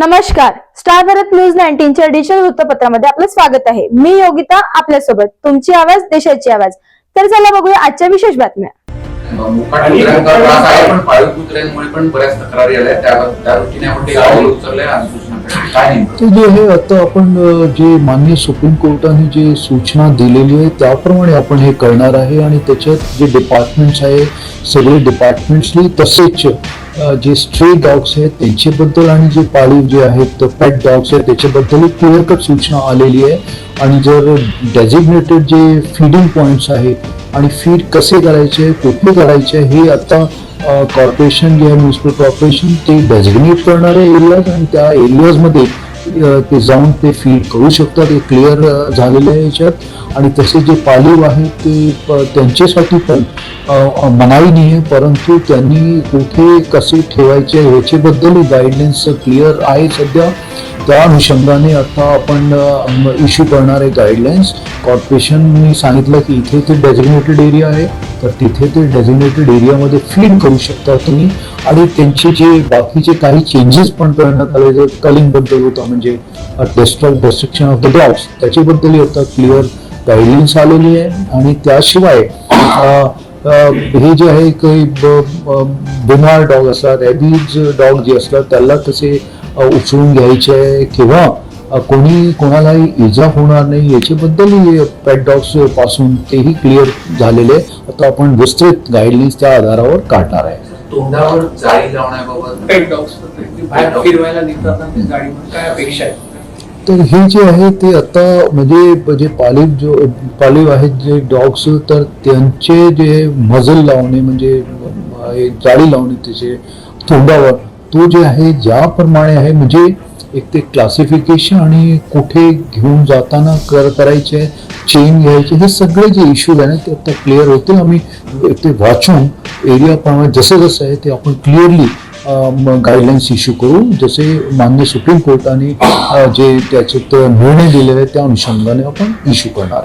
नमस्कार. Star Bharat news नाईन्टीनच्या digital वृत्तपत्रामध्ये आपलं स्वागत आहे. मी योगिता आपल्यासोबत. तुमची आवाज देशाची आवाज. तर चला बघूया आजच्या विशेष बातम्या. पण पाळीव कुत्र्यांमुळे पण बऱ्याच तक्रारी आल्या त्या दृष्टीने आपण ते उचललंय जे हे आता आपण जे माननीय सुप्रीम कोर्टाने जे सूचना दिलेली आहे त्याप्रमाणे आपण हे करणार आहे आणि त्याच्यात जे डिपार्टमेंट्स आहे सगळे डिपार्टमेंट्सनी तसेच जे स्ट्रे डॉग्स आहेत त्यांच्याबद्दल आणि जे पाळीव जे आहेत पॅट डॉग्स आहेत त्याच्याबद्दल क्लिअर कट सूचना आलेली आहे. आणि जर डेझिग्नेटेड जे फीडिंग पॉईंट्स आहेत आणि फीड कसे करायचे कुठे करायचे हे आता कॉर्पोरेशन जे आहे म्युन्सिपल कॉर्पोरेशन ते डेझिग्नेट करणारे एरियाज आणि त्या एरियाजमध्ये ते जाऊन ते फील करू शकतात. हे क्लिअर झालेलं आहे याच्यात. आणि तसे जे पाळीव आहेत ते त्यांच्यासाठी पण मनाई नाही आहे. परंतु त्यांनी कुठे कसे ठेवायचे ह्याच्याबद्दल गाईडलाईन्स क्लिअर आहे सध्या. त्या अनुषंगाने आता आपण इश्यू करणार आहे गाईडलाईन्स कॉर्पोरेशननी सांगितलं की इथे ते डेझिग्नेटेड एरिया आहे. तर तिथे ते डेझिग्नेटेड एरियामध्ये फीड करू शकता तुम्ही. आणि त्यांचे जे बाकीचे काही चेंजेस पण करण्यात आले जे कलिंगबद्दल होतं म्हणजे destroy destruction of the dogs त्याच्याबद्दलही आता क्लिअर गाईडलाईन्स आलेली आहे. आणि त्याशिवाय हे जे आहे काही बिमार डॉग असतात रॅबीज डॉग जे असतात त्याला तसे उचलून घ्यायचे आहे किंवा कोणी कोणालाही इजा होणार नाही याच्याबद्दल पेट डॉग्सपासून तेही क्लिअर झालेले आहे. आता आपण विस्तृत गाईडलाईन्स त्या आधारावर काढणार आहे. तोंडावर जाळी लावण्याबाबत पेट डॉग्स बाहेर फिरवायला निघतात ना ते गाडीवर. काय अपेक्षा आहे? तर हे जे आहे ते आता म्हणजे जे पाळीव जो पाळीव आहेत जे डॉग्स तर त्यांचे जे मजल लावणे म्हणजे हे जाळी लावणे त्याचे तोंडावर तो जे आहे ज्याप्रमाणे आहे म्हणजे एक ते क्लासिफिकेशन आणि कुठे घेऊन जाताना कर करायचे चेन घ्यायचे हे सगळे जे इश्यूज आहे ना ते आता क्लिअर होते आम्ही ते वाचून एरियाप्रमाणे जसं जसं आहे ते आपण क्लिअरली गाईडलाईन्स इश्यू करू जसे मान्य सुप्रीम कोर्टाने जे त्याचे निर्णय दिलेले आहेत त्या अनुषंगाने आपण इश्यू करणार.